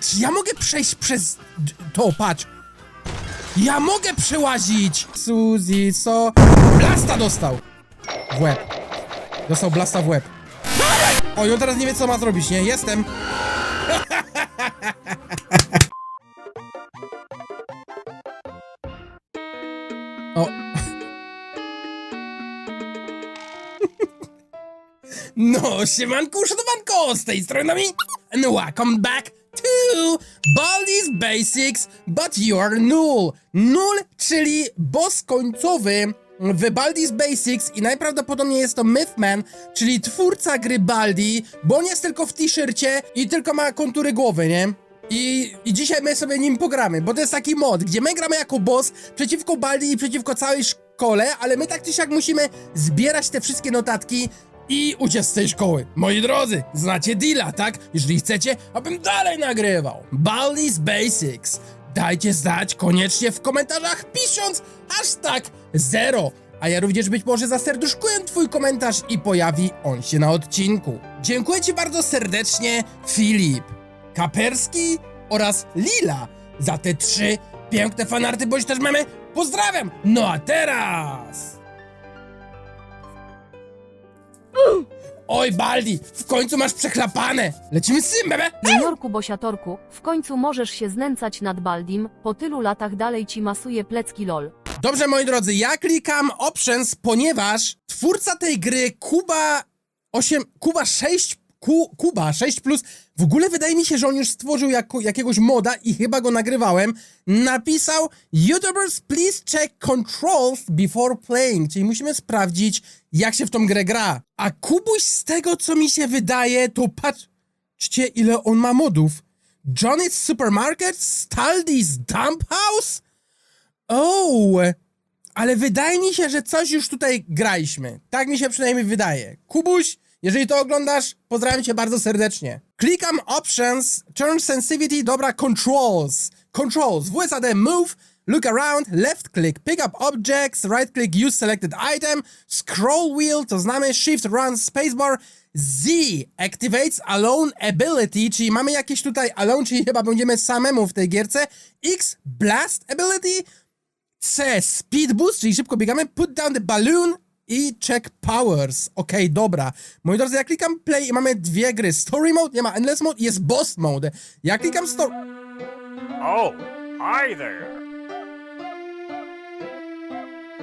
Czy ja mogę przejść przez to, patrz. Ja mogę przełazić! Suzy, co? Blasta dostał! W łeb. Dostał blasta w łeb. Oj, on teraz nie wie, co ma zrobić, nie? Jestem. O. No, siemanko, uszanowanko, z tej strony mi and welcome back to Baldi's Basics, but you're null. Null, czyli boss końcowy w Baldi's Basics i najprawdopodobniej jest to Mythman, czyli twórca gry Baldi, bo on jest tylko w t-shircie i tylko ma kontury głowy, nie? I, I dzisiaj my sobie nim pogramy, bo to jest taki mod, gdzie my gramy jako boss przeciwko Baldi i przeciwko całej szkole, ale my tak czy siak musimy zbierać te wszystkie notatki i uciec z tej szkoły. Moi drodzy, znacie deala, tak? Jeżeli chcecie, abym dalej nagrywał. Baldi's Basics. Dajcie znać koniecznie w komentarzach pisząc hashtag zero. A ja również być może zaserduszkuję twój komentarz i pojawi on się na odcinku. Dziękuję ci bardzo serdecznie, Filip, Kaperski oraz Lila za te trzy piękne fanarty bądź też memy. Pozdrawiam! No a teraz... Oj, Baldi, w końcu masz przechlapane! Lecimy z tym, bebe! Juniorku Bosiatorku, w końcu możesz się znęcać nad Baldim, po tylu latach dalej ci masuje plecki lol. Dobrze, moi drodzy, ja klikam Options, ponieważ twórca tej gry, Kuba 8, Kuba 6, Ku, Kuba 6 plus, w ogóle wydaje mi się, że on już stworzył jako, jakiegoś moda i chyba go nagrywałem, napisał YouTubers please check controls before playing, czyli musimy sprawdzić, jak się w tą grę gra. A Kubuś z tego, co mi się wydaje, to patrzcie, ile on ma modów. Johnny's Supermarket, Staldi's Dump House, o, ale wydaje mi się, że coś już tutaj graliśmy. Tak mi się przynajmniej wydaje. Kubuś, jeżeli to oglądasz, pozdrawiam cię bardzo serdecznie. Klikam Options, Turn Sensitivity, dobra, Controls. Controls, WSAD Move, Look around, left click, pick up objects, right click, use selected item, scroll wheel, to znamy, shift, run, spacebar, Z activates alone ability, czyli mamy jakieś tutaj alone, czyli chyba będziemy samemu w tej gierce. X blast ability, C. Speed boost, czyli szybko biegamy. Put down the balloon i check powers. Okej, dobra. Moi drodzy, ja klikam play i mamy dwie gry. Story mode, nie ma endless mode i jest boss mode. Ja klikam story... Oh, hi there.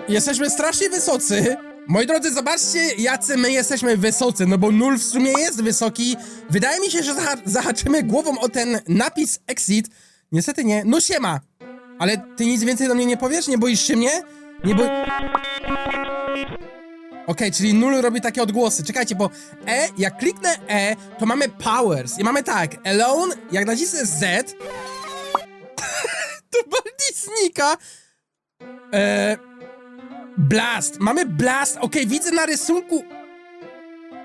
Jesteśmy strasznie wysocy. Moi drodzy, zobaczcie, jacy my jesteśmy wysocy, no bo nul w sumie jest wysoki. Wydaje mi się, że zaha zahaczymy głową o ten napis exit. Niestety nie. No siema. Ale ty nic więcej do mnie nie powiesz? Nie boisz się mnie? Nie bo... Okej, czyli nul robi takie odgłosy. Czekajcie, bo E, jak kliknę E, to mamy powers. I mamy tak, alone, jak nacisnę Z, to bardziej znika. Eee... Blast! Mamy blast! Okej, widzę na rysunku.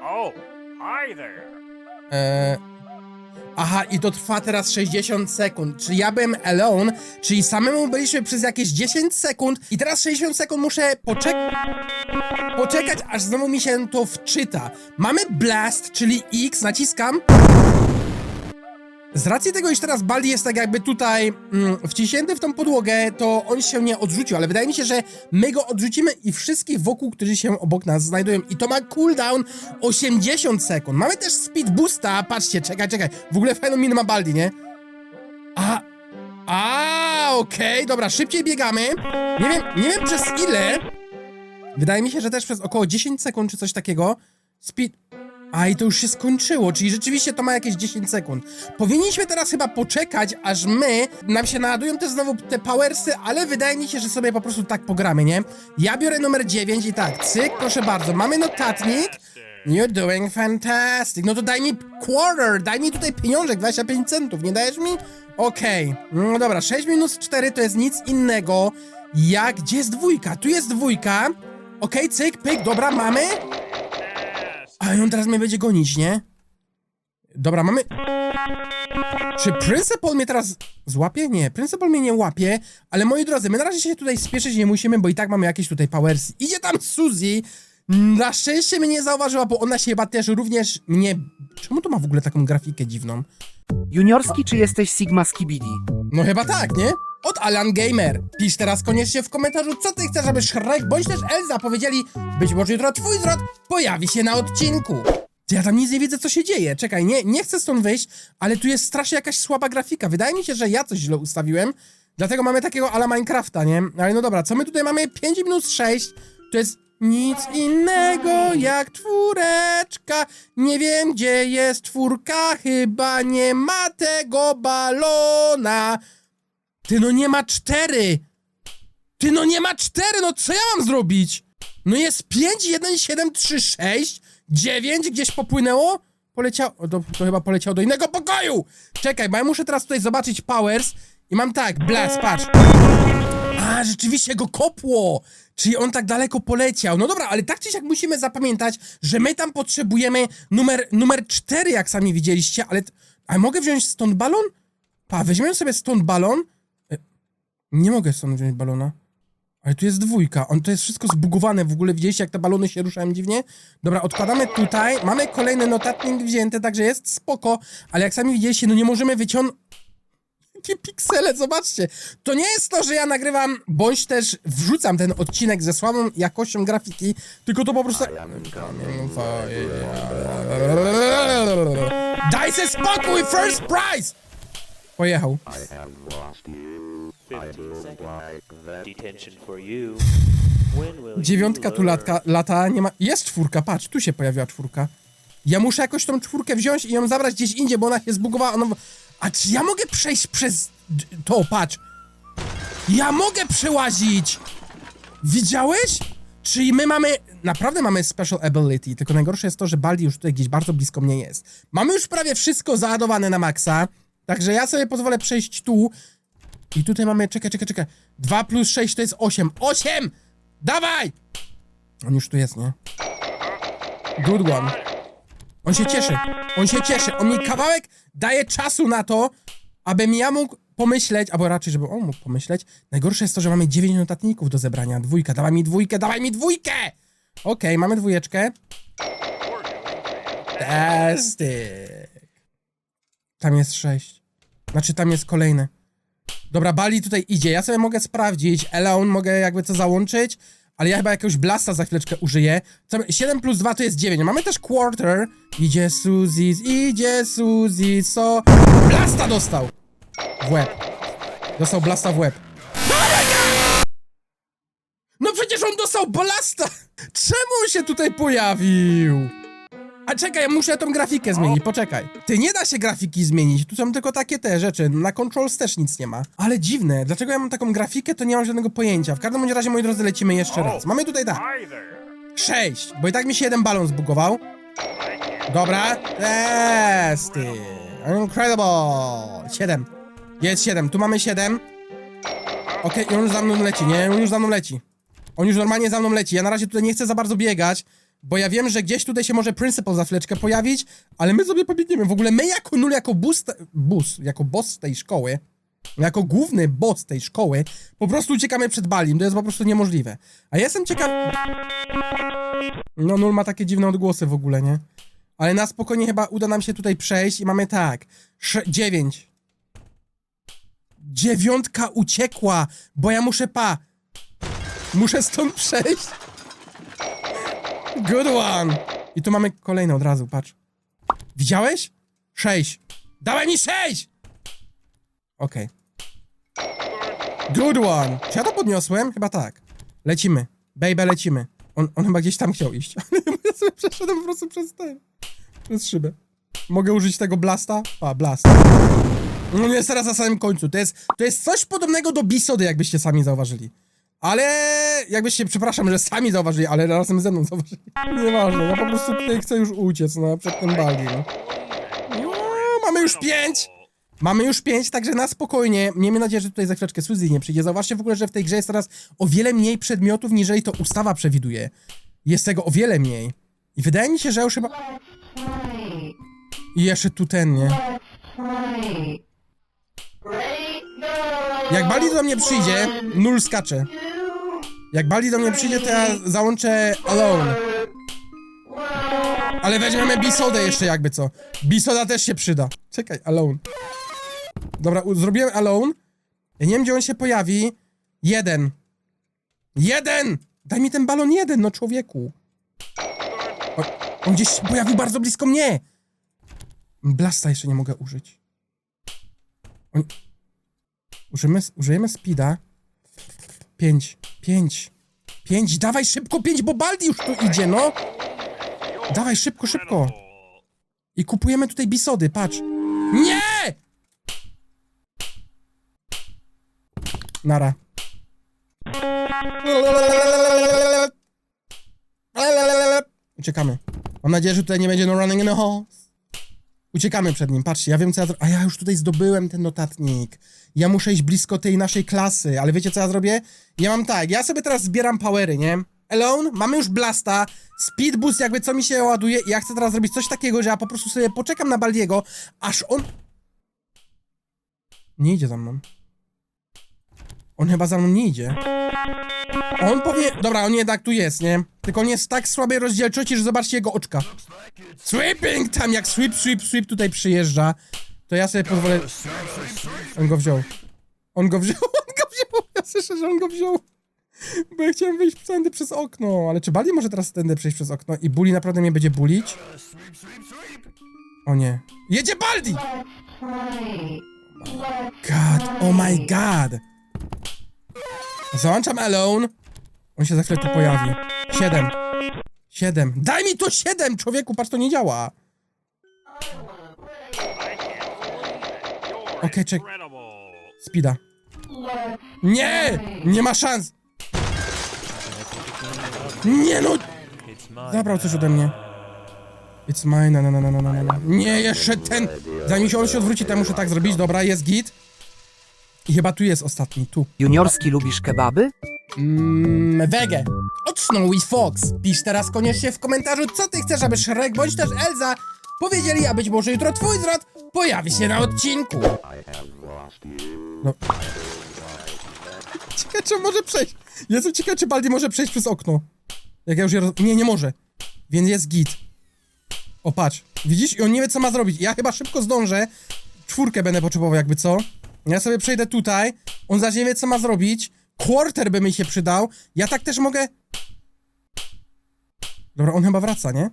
Oh, hi there. Eee... Aha, i to trwa teraz 60 sekund. Czyli ja byłem alone, czyli samemu byliśmy przez jakieś 10 sekund i teraz 60 sekund muszę poczek poczekać, aż znowu mi się to wczyta. Mamy blast, czyli X, naciskam. Z racji tego, iż teraz Baldi jest tak jakby tutaj mm, wciśnięty w tą podłogę, to on się nie odrzucił, ale wydaje mi się, że my go odrzucimy i wszystkich wokół, którzy się obok nas znajdują. I to ma cooldown 80 sekund. Mamy też speed boosta, patrzcie, czekaj, czekaj. W ogóle fajną minę ma Baldi, nie? A, a, okej, dobra, szybciej biegamy. Nie wiem, nie wiem przez ile. Wydaje mi się, że też przez około 10 sekund czy coś takiego. Speed... A i to już się skończyło, czyli rzeczywiście to ma jakieś 10 sekund. Powinniśmy teraz chyba poczekać, aż my, nam się naładują te znowu te powersy, ale wydaje mi się, że sobie po prostu tak pogramy, nie? Ja biorę numer 9 i tak, cyk, proszę bardzo, mamy notatnik. You're doing fantastic. No to daj mi quarter, daj mi tutaj pieniążek, 25 centów, nie dajesz mi? Okej, no dobra, 6 minus 4 to jest nic innego jak, gdzie jest dwójka? Tu jest dwójka. Okej, cyk, pyk, dobra, mamy. A i on teraz mnie będzie gonić, nie? Dobra, mamy... Czy Principal mnie teraz złapie? Nie, Principal mnie nie łapie, ale moi drodzy, my na razie się tutaj spieszyć nie musimy, bo i tak mamy jakieś tutaj powers. Idzie tam Suzy, na szczęście mnie nie zauważyła, bo ona się chyba też również mnie... Czemu to ma w ogóle taką grafikę dziwną? Juniorski, czy jesteś Sigma Skibidi? No chyba tak, nie? Od Alan Gamer. Pisz teraz koniecznie w komentarzu, co ty chcesz, aby Shrek bądź też Elza powiedzieli. Być może jutro twój zwrot pojawi się na odcinku. Ja tam nic nie widzę, co się dzieje. Czekaj, nie, nie chcę stąd wyjść, ale tu jest strasznie jakaś słaba grafika. Wydaje mi się, że ja coś źle ustawiłem. Dlatego mamy takiego ala Minecrafta, nie? Ale no dobra, co my tutaj mamy? 5 minus 6. To jest nic innego jak czwóreczka. Nie wiem, gdzie jest czwórka. Chyba nie ma tego balona. Ty no nie ma cztery! Ty no nie ma cztery, no co ja mam zrobić? No jest 5, 1, 7, 3, 6, 9 gdzieś popłynęło? Poleciało, to, to chyba poleciało do innego pokoju! Czekaj, bo ja muszę teraz tutaj zobaczyć powers i mam tak, blast, patrz. A, rzeczywiście go kopło! Czyli on tak daleko poleciał. No dobra, ale tak czy siak musimy zapamiętać, że my tam potrzebujemy numer, numer 4, jak sami widzieliście, ale... A mogę wziąć stąd balon? Pa, weźmiemy sobie stąd balon. Nie mogę stąd wziąć balona. Ale tu jest dwójka. On to jest wszystko zbugowane w ogóle. Widzieliście, jak te balony się ruszają dziwnie? Dobra, odkładamy tutaj. Mamy kolejny notatnik wzięty, także jest spoko. Ale jak sami widzieliście, no nie możemy wyciągnąć. Jakie piksele, zobaczcie. To nie jest to, że ja nagrywam, bądź też wrzucam ten odcinek ze słabą jakością grafiki, tylko to po prostu... Daj se spokój, first prize! Pojechał. 15 seconds. Detention for you. When will Dziewiątka tu latka, lata, nie ma... Jest czwórka, patrz, tu się pojawiła czwórka. Ja muszę jakoś tą czwórkę wziąć i ją zabrać gdzieś indziej, bo ona się zbugowała. Ona... A czy ja mogę przejść przez... To, patrz. Ja mogę przełazić! Widziałeś? Czyli my mamy... Naprawdę mamy special ability, tylko najgorsze jest to, że Baldi już tutaj gdzieś bardzo blisko mnie jest. Mamy już prawie wszystko załadowane na maksa, także ja sobie pozwolę przejść tu. I tutaj mamy... Czekaj, czekaj, czekaj. 2 plus 6 to jest 8. 8! Dawaj! On już tu jest, nie? Good one. On się cieszy. On się cieszy. On mi kawałek daje czasu na to, abym ja mógł pomyśleć, albo raczej, żeby on mógł pomyśleć. Najgorsze jest to, że mamy 9 notatników do zebrania. Dwójka, dawaj mi dwójkę, dawaj mi dwójkę! Okej, mamy dwójeczkę. Fantastic. Tam jest 6. Znaczy, tam jest kolejny. Dobra, Bali tutaj idzie. Ja sobie mogę sprawdzić. Elon mogę jakby co załączyć, ale ja chyba jakiegoś blasta za chwileczkę użyję. Co, 7 plus 2 to jest 9. Mamy też quarter. Idzie Suzy, idzie Suzy, so... Blasta dostał! W łeb. Dostał blasta w łeb. No przecież on dostał blasta! Czemu on się tutaj pojawił? A czekaj, muszę tą grafikę zmienić, poczekaj. Ty, nie da się grafiki zmienić, tu są tylko takie te rzeczy, na Controls też nic nie ma. Ale dziwne, dlaczego ja mam taką grafikę, to nie mam żadnego pojęcia. W każdym razie, moi drodzy, lecimy jeszcze raz. Mamy tutaj tak. 6, bo i tak mi się jeden balon zbugował. Dobra, testy. Incredible. 7. Jest 7, tu mamy 7. Okej, i on już za mną leci, nie? On już za mną leci. On już normalnie za mną leci. Ja na razie tutaj nie chcę za bardzo biegać, bo ja wiem, że gdzieś tutaj się może Principal za chwileczkę pojawić, ale my sobie pobiegniemy. W ogóle my jako nul, jako bus, bus, jako boss tej szkoły, jako główny boss tej szkoły, po prostu uciekamy przed Balim. To jest po prostu niemożliwe. A ja jestem ciekaw... No, nul ma takie dziwne odgłosy w ogóle, nie? Ale na spokojnie chyba uda nam się tutaj przejść i mamy tak. Dziewięć. Dziewiątka uciekła, bo ja muszę pa. Muszę stąd przejść. Good one. I tu mamy kolejne od razu, patrz. Widziałeś? Sześć. Dawaj mi sześć! Okej. Good one. Czy ja to podniosłem? Chyba tak. Lecimy. Baby, lecimy. On, on chyba gdzieś tam chciał iść. Ale ja sobie przeszedłem po prostu przez ten. Przez szybę. Mogę użyć tego blasta? A, blast. No jest teraz na samym końcu. To jest, to jest coś podobnego do Bisody, jakbyście sami zauważyli. Ale jakbyście, przepraszam, że sami zauważyli, ale razem ze mną zauważyli. Nieważne, ja po prostu tutaj chcę już uciec, no, przed tym Baldi, no. no. Mamy już pięć! Mamy już pięć, także na spokojnie. Miejmy nadzieję, że tutaj za chwileczkę Suzy nie przyjdzie. Zauważcie w ogóle, że w tej grze jest teraz o wiele mniej przedmiotów, niżeli to ustawa przewiduje. Jest tego o wiele mniej. I wydaje mi się, że już chyba... I jeszcze tu ten, nie? Jak Bali do mnie przyjdzie, nul skacze. Jak Bali do mnie przyjdzie, to ja załączę Alone. Ale weźmiemy bisodę jeszcze jakby co. Bisoda też się przyda. Czekaj, alone. Dobra, zrobiłem alone. Ja nie wiem, gdzie on się pojawi. Jeden. Jeden! Daj mi ten balon jeden, no człowieku. O, on gdzieś się pojawił bardzo blisko mnie. Blasta jeszcze nie mogę użyć. On... Użyjemy, użyjemy speeda. Pięć, pięć, pięć, dawaj szybko, pięć, bo Baldi już tu idzie, no. Dawaj szybko, szybko. I kupujemy tutaj bisody, patrz. Nie! Nara. Uciekamy. Mam nadzieję, że tutaj nie będzie no running in the halls. Uciekamy przed nim, patrzcie, ja wiem co ja. A ja już tutaj zdobyłem ten notatnik. Ja muszę iść blisko tej naszej klasy, ale wiecie co ja zrobię? Ja mam tak, ja sobie teraz zbieram powery, nie? Alone, mamy już blasta, speed boost jakby co mi się ładuje i ja chcę teraz zrobić coś takiego, że ja po prostu sobie poczekam na Baldiego, aż on... Nie idzie za mną. On chyba za mną nie idzie. On powie... Dobra, on jednak tu jest, nie? Tylko on jest tak słabej rozdzielczości, że zobaczcie jego oczka. Sweeping! Tam jak sweep, sweep, sweep tutaj przyjeżdża, to ja sobie pozwolę... On go wziął. On go wziął, on go wziął! Ja słyszę, że on go wziął. Bo ja chciałem wyjść tędy przez okno, ale czy Bali może teraz tędy przejść przez okno i Bully naprawdę mnie będzie bulić? O nie. Jedzie Baldi! God, oh my god! Załączam alone. On się za chwilę tu pojawi. Siedem. Siedem. Daj mi to siedem, człowieku, patrz, to nie działa. Okej, czek. Incredible. Speeda. Nie! Nie ma szans! Nie no! Zabrał coś ode mnie. It's mine, no, no, no, no, no, no. Nie, jeszcze ten! Zanim się on się odwróci, to ja muszę tak zrobić. Dobra, jest git. I chyba tu jest ostatni, tu. Juniorski lubisz kebaby? Mmm, wege. Od Snowy Fox. Pisz teraz koniecznie w komentarzu, co ty chcesz, aby Shrek bądź też Elza powiedzieli, a być może jutro twój zwrot pojawi się na odcinku. No. Ciekawe, czy on może przejść. Jestem ciekaw, czy Baldi może przejść przez okno. Jak ja już je roz... Nie, nie może. Więc jest git. O, patrz. Widzisz? I on nie wie, co ma zrobić. Ja chyba szybko zdążę. Czwórkę będę potrzebował, jakby co. Ja sobie przejdę tutaj. On zaś nie wie, co ma zrobić. Quarter by mi się przydał. Ja tak też mogę... Dobra, on chyba wraca, nie?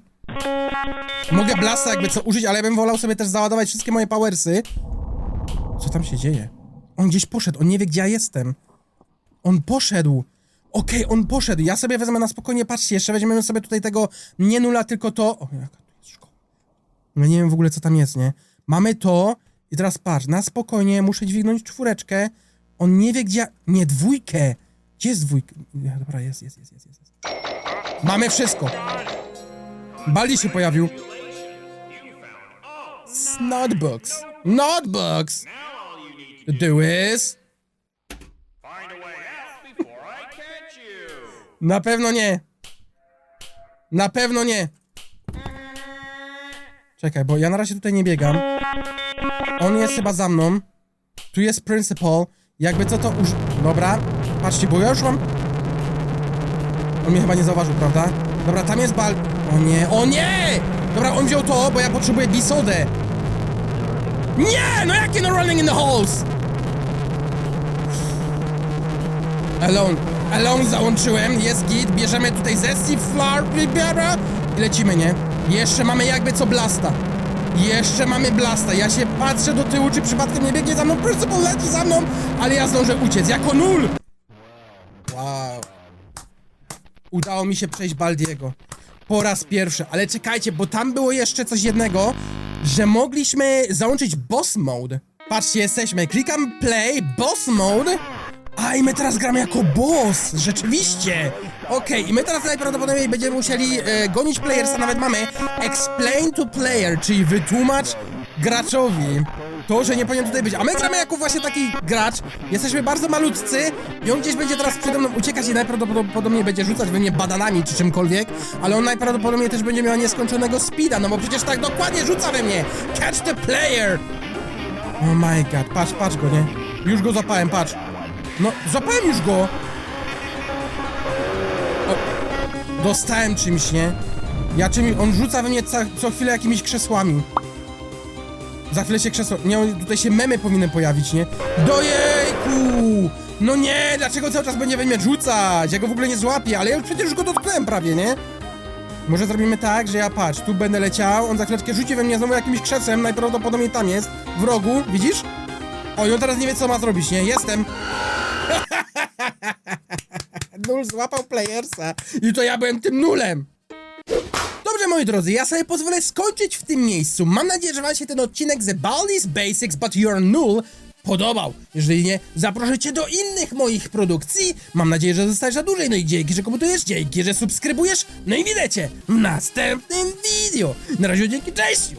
Mogę blasta jakby co użyć, ale ja bym wolał sobie też załadować wszystkie moje powersy. Co tam się dzieje? On gdzieś poszedł, on nie wie, gdzie ja jestem. On poszedł. Okej, on poszedł. Ja sobie wezmę na spokojnie, patrzcie, jeszcze weźmiemy sobie tutaj tego nie nula, tylko to... O, jaka tu jest szkoła. No nie wiem w ogóle, co tam jest, nie? Mamy to i teraz patrz, na spokojnie muszę dźwignąć czwóreczkę. On nie wie, gdzie. Nie, dwójkę. Gdzie jest dwójka? Dobra, jest, jest, jest, jest, jest. Mamy wszystko. Bali się pojawił. Notebooks. Notebooks. To do is... Na pewno nie. Na pewno nie. Czekaj, bo ja na razie tutaj nie biegam. On jest chyba za mną. Tu jest principal. Jakby co to uż... Dobra. Patrzcie, bo ja już mam... On mnie chyba nie zauważył, prawda? Dobra, tam jest bal... O nie, o nie! Dobra, on wziął to, bo ja potrzebuję bisodę. Nie! No jakie no running in the halls? Alone. Alone załączyłem, jest git, bierzemy tutaj flour, bibiara i lecimy, nie? Jeszcze mamy jakby co blasta. Jeszcze mamy blasta. Ja się patrzę do tyłu, czy przypadkiem nie biegnie za mną, Principal leci za mną, ale ja zdążę uciec, jako nul! Wow. Udało mi się przejść Baldiego. Po raz pierwszy, ale czekajcie, bo tam było jeszcze coś jednego, że mogliśmy załączyć boss mode. Patrzcie, jesteśmy. Klikam play, boss mode. A i my teraz gramy jako boss, rzeczywiście. Okej, i my teraz najprawdopodobniej będziemy musieli e, gonić playersa, nawet mamy explain to player, czyli wytłumacz graczowi to, że nie powinien tutaj być. A my gramy jako właśnie taki gracz, jesteśmy bardzo malutcy i on gdzieś będzie teraz przede mną uciekać i najprawdopodobniej będzie rzucać we mnie badanami czy czymkolwiek, ale on najprawdopodobniej też będzie miał nieskończonego speeda, no bo przecież tak dokładnie rzuca we mnie. Catch the player! Oh my god, patrz, patrz go, nie? Już go zapałem, patrz. No, złapałem już go! O, dostałem czymś, nie? Ja czym... On rzuca we mnie ca, co chwilę jakimiś krzesłami. Za chwilę się krzesło... Nie, tutaj się memy powinny pojawić, nie? Dojejku! No nie, dlaczego cały czas będzie we mnie rzucać? Ja go w ogóle nie złapię, ale ja już przecież go dotknąłem prawie, nie? Może zrobimy tak, że ja patrz, tu będę leciał, on za chwileczkę rzuci we mnie znowu jakimś krzesłem, najprawdopodobniej tam jest, w rogu, widzisz? O, i on teraz nie wie co ma zrobić, nie? Jestem! Nul złapał playersa i to ja byłem tym nulem! Dobrze, moi drodzy, ja sobie pozwolę skończyć w tym miejscu. Mam nadzieję, że wam się ten odcinek The Baldi's Basics But You're Null podobał. Jeżeli nie, zaproszę cię do innych moich produkcji. Mam nadzieję, że zostajesz na dłużej. No i dzięki, że komentujesz, dzięki, że subskrybujesz. No i widzę w następnym video. Na razie dzięki, cześć!